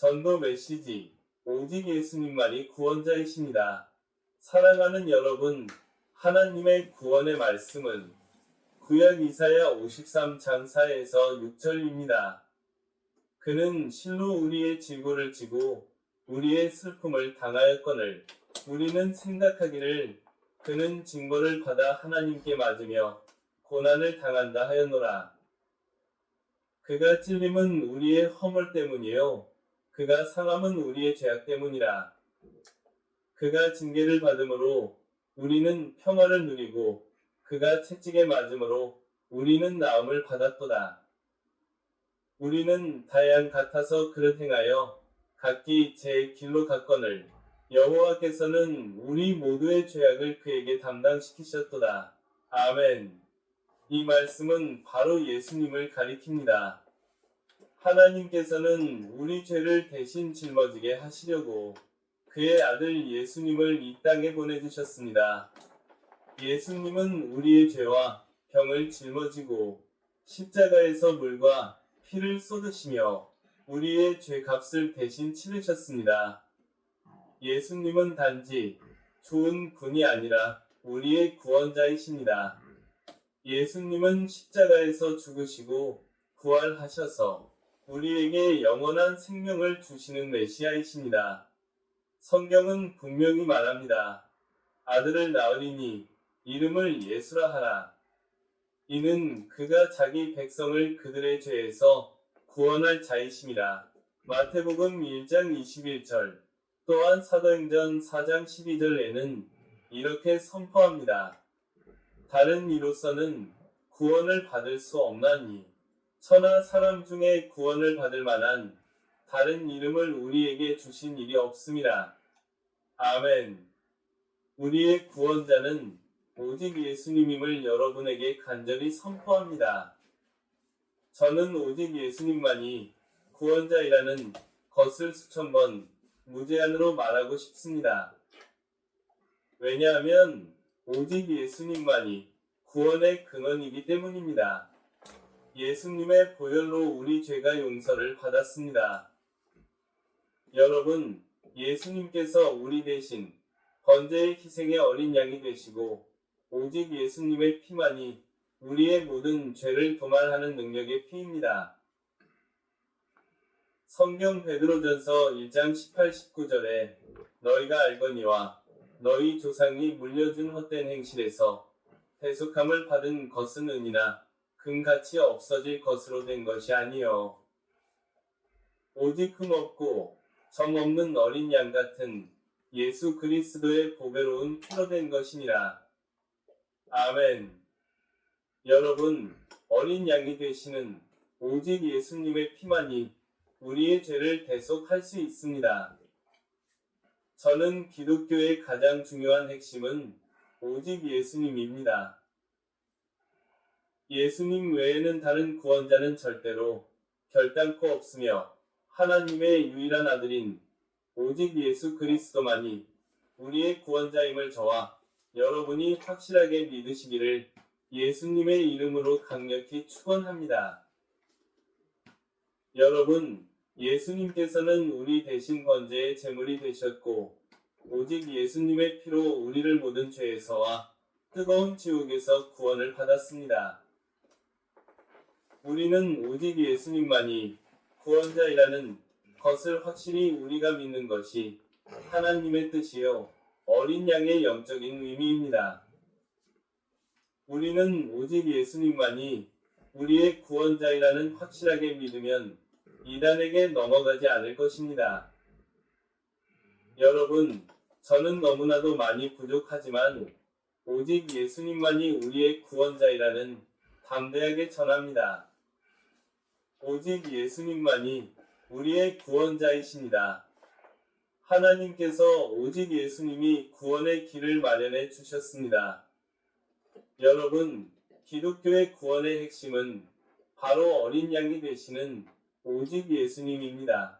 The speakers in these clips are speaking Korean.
전도 메시지 오직 예수님만이 구원자이십니다. 사랑하는 여러분, 하나님의 구원의 말씀은 구약 이사야 53장 4에서 6절입니다. 그는 실로 우리의 질고를 지고 우리의 슬픔을 당하였거늘 우리는 생각하기를 그는 징벌을 받아 하나님께 맞으며 고난을 당한다 하였노라. 그가 찔림은 우리의 허물 때문이요. 그가 상함은 우리의 죄악 때문이라. 그가 징계를 받음으로 우리는 평화를 누리고 그가 채찍에 맞음으로 우리는 나음을 받았도다. 우리는 다양 같아서 그릇 행하여 각기 제 길로 갔거늘 여호와께서는 우리 모두의 죄악을 그에게 담당시키셨도다. 아멘. 이 말씀은 바로 예수님을 가리킵니다. 하나님께서는 우리 죄를 대신 짊어지게 하시려고 그의 아들 예수님을 이 땅에 보내주셨습니다. 예수님은 우리의 죄와 병을 짊어지고 십자가에서 물과 피를 쏟으시며 우리의 죄 값을 대신 치르셨습니다. 예수님은 단지 좋은 분이 아니라 우리의 구원자이십니다. 예수님은 십자가에서 죽으시고 부활하셔서 우리에게 영원한 생명을 주시는 메시아이십니다. 성경은 분명히 말합니다. 아들을 낳으리니 이름을 예수라 하라. 이는 그가 자기 백성을 그들의 죄에서 구원할 자이심이라. 마태복음 1장 21절 또한 사도행전 4장 12절에는 이렇게 선포합니다. 다른 이로서는 구원을 받을 수 없나니 천하 사람 중에 구원을 받을 만한 다른 이름을 우리에게 주신 일이 없음이라. 아멘. 우리의 구원자는 오직 예수님임을 여러분에게 간절히 선포합니다. 저는 오직 예수님만이 구원자이라는 것을 수천 번 무제한으로 말하고 싶습니다. 왜냐하면 오직 예수님만이 구원의 근원이기 때문입니다. 예수님의 보혈로 우리 죄가 용서를 받았습니다. 여러분, 예수님께서 우리 대신 번제의 희생의 어린 양이 되시고 오직 예수님의 피만이 우리의 모든 죄를 도말하는 능력의 피입니다. 성경 베드로전서 1장 18, 19절에 너희가 알거니와 너희 조상이 물려준 헛된 행실에서 대속함을 받은 것은 은이나 금같이 없어질 것으로 된 것이 아니요 오직 흠없고 정없는 어린 양 같은 예수 그리스도의 보배로운 피로 된 것이니라. 아멘. 여러분, 어린 양이 되시는 오직 예수님의 피만이 우리의 죄를 대속할 수 있습니다. 저는 기독교의 가장 중요한 핵심은 오직 예수님입니다. 예수님 외에는 다른 구원자는 절대로 결단코 없으며 하나님의 유일한 아들인 오직 예수 그리스도만이 우리의 구원자임을 저와 여러분이 확실하게 믿으시기를 예수님의 이름으로 강력히 축원합니다. 여러분, 예수님께서는 우리 대신 번제의 제물이 되셨고 오직 예수님의 피로 우리를 모든 죄에서와 뜨거운 지옥에서 구원을 받았습니다. 우리는 오직 예수님만이 구원자이라는 것을 확실히 우리가 믿는 것이 하나님의 뜻이요 어린 양의 영적인 의미입니다. 우리는 오직 예수님만이 우리의 구원자이라는 확실하게 믿으면 이단에게 넘어가지 않을 것입니다. 여러분, 저는 너무나도 많이 부족하지만 오직 예수님만이 우리의 구원자이라는 담대하게 전합니다. 오직 예수님만이 우리의 구원자이십니다. 하나님께서 오직 예수님이 구원의 길을 마련해 주셨습니다. 여러분, 기독교의 구원의 핵심은 바로 어린 양이 되시는 오직 예수님입니다.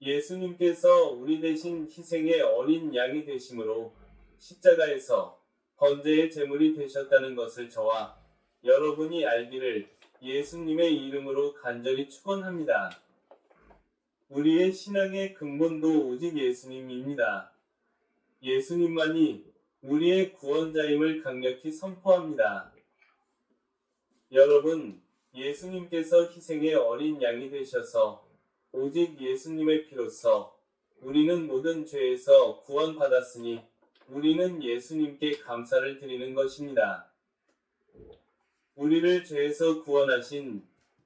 예수님께서 우리 대신 희생의 어린 양이 되심으로 십자가에서 번제의 제물이 되셨다는 것을 저와 여러분이 알기를 예수님의 이름으로 간절히 축원합니다. 우리의 신앙의 근본도 오직 예수님입니다. 예수님만이 우리의 구원자임을 강력히 선포합니다. 여러분, 예수님께서 희생의 어린 양이 되셔서 오직 예수님의 피로써 우리는 모든 죄에서 구원받았으니 우리는 예수님께 감사를 드리는 것입니다. 우리를 죄에서 구원하신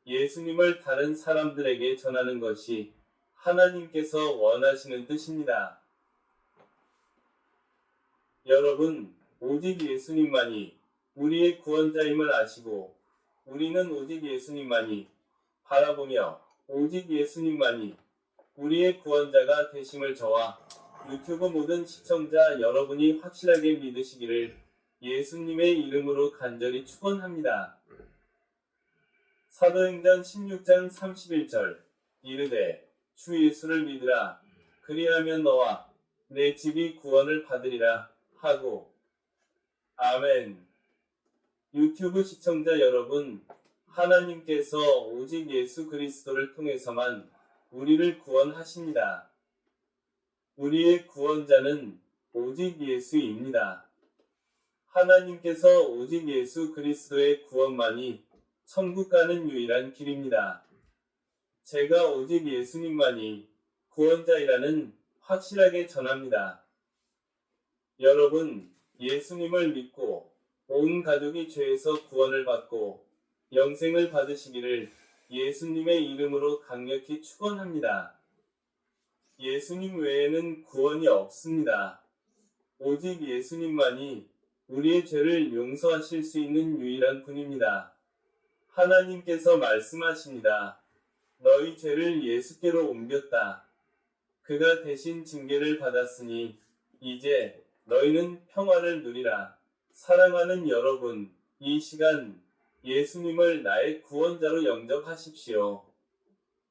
예수님을 다른 사람들에게 전하는 것이 하나님께서 원하시는 뜻입니다. 여러분, 오직 예수님만이 우리의 구원자임을 아시고 우리는 오직 예수님만이 바라보며 오직 예수님만이 우리의 구원자가 되심을 저와 유튜브 모든 시청자 여러분이 확실하게 믿으시기를 예수님의 이름으로 간절히 축원합니다. 사도행전 16장 31절 이르되 주 예수를 믿으라 그리하면 너와 내 집이 구원을 받으리라 하고 아멘 유튜브 시청자 여러분 하나님께서 오직 예수 그리스도를 통해서만 우리를 구원하십니다. 우리의 구원자는 오직 예수입니다. 하나님께서 오직 예수 그리스도의 구원만이 천국 가는 유일한 길입니다. 제가 오직 예수님만이 구원자이라는 확실하게 전합니다. 여러분, 예수님을 믿고 온 가족이 죄에서 구원을 받고 영생을 받으시기를 예수님의 이름으로 강력히 축원합니다. 예수님 외에는 구원이 없습니다. 오직 예수님만이 우리의 죄를 용서하실 수 있는 유일한 분입니다. 하나님께서 말씀하십니다. 너희 죄를 예수께로 옮겼다. 그가 대신 징계를 받았으니 이제 너희는 평화를 누리라. 사랑하는 여러분, 이 시간 예수님을 나의 구원자로 영접하십시오.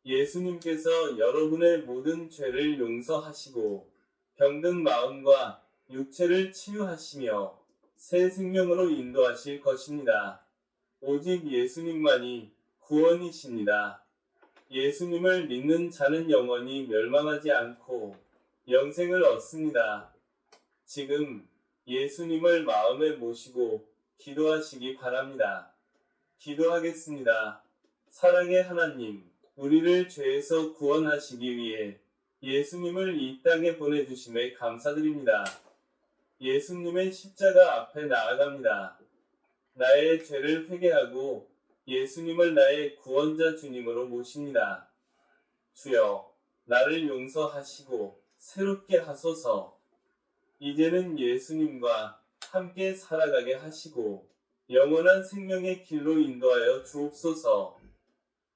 예수님께서 여러분의 모든 죄를 용서하시고 병든 마음과 육체를 치유하시며 새 생명으로 인도하실 것입니다. 오직 예수님만이 구원이십니다. 예수님을 믿는 자는 영원히 멸망하지 않고 영생을 얻습니다. 지금 예수님을 마음에 모시고 기도하시기 바랍니다. 기도하겠습니다. 사랑의 하나님, 우리를 죄에서 구원하시기 위해 예수님을 이 땅에 보내주심에 감사드립니다. 예수님의 십자가 앞에 나아갑니다. 나의 죄를 회개하고 예수님을 나의 구원자 주님으로 모십니다. 주여, 나를 용서하시고 새롭게 하소서. 이제는 예수님과 함께 살아가게 하시고 영원한 생명의 길로 인도하여 주옵소서.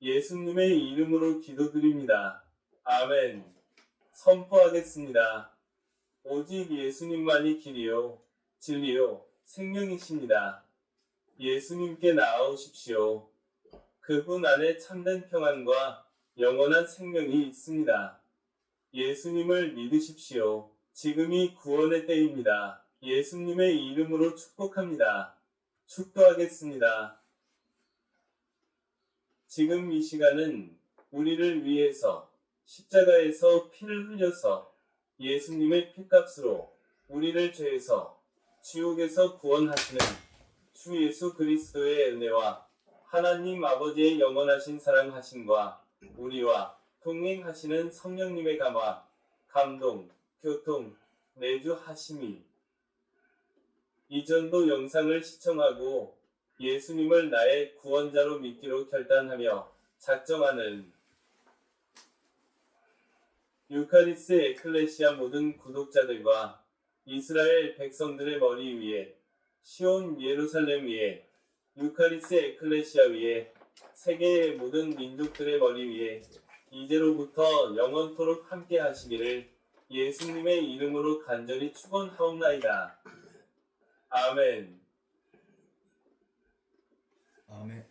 예수님의 이름으로 기도드립니다. 아멘. 선포하겠습니다. 오직 예수님만이 길이요, 진리요, 생명이십니다. 예수님께 나아오십시오. 그분 안에 참된 평안과 영원한 생명이 있습니다. 예수님을 믿으십시오. 지금이 구원의 때입니다. 예수님의 이름으로 축복합니다. 축도하겠습니다. 지금 이 시간은 우리를 위해서 십자가에서 피를 흘려서 예수님의 피값으로 우리를 죄에서 지옥에서 구원하시는 주 예수 그리스도의 은혜와 하나님 아버지의 영원하신 사랑하심과 우리와 동행하시는 성령님의 감화, 감동, 교통, 내주하심이 이전도 영상을 시청하고 예수님을 나의 구원자로 믿기로 결단하며 작정하는 유카리스 에클레시아 모든 구독자들과 이스라엘 백성들의 머리 위에 시온 예루살렘 위에 유카리스 에클레시아 위에 세계의 모든 민족들의 머리 위에 이제로부터 영원토록 함께 하시기를 예수님의 이름으로 간절히 축원하옵나이다. 아멘. 아멘.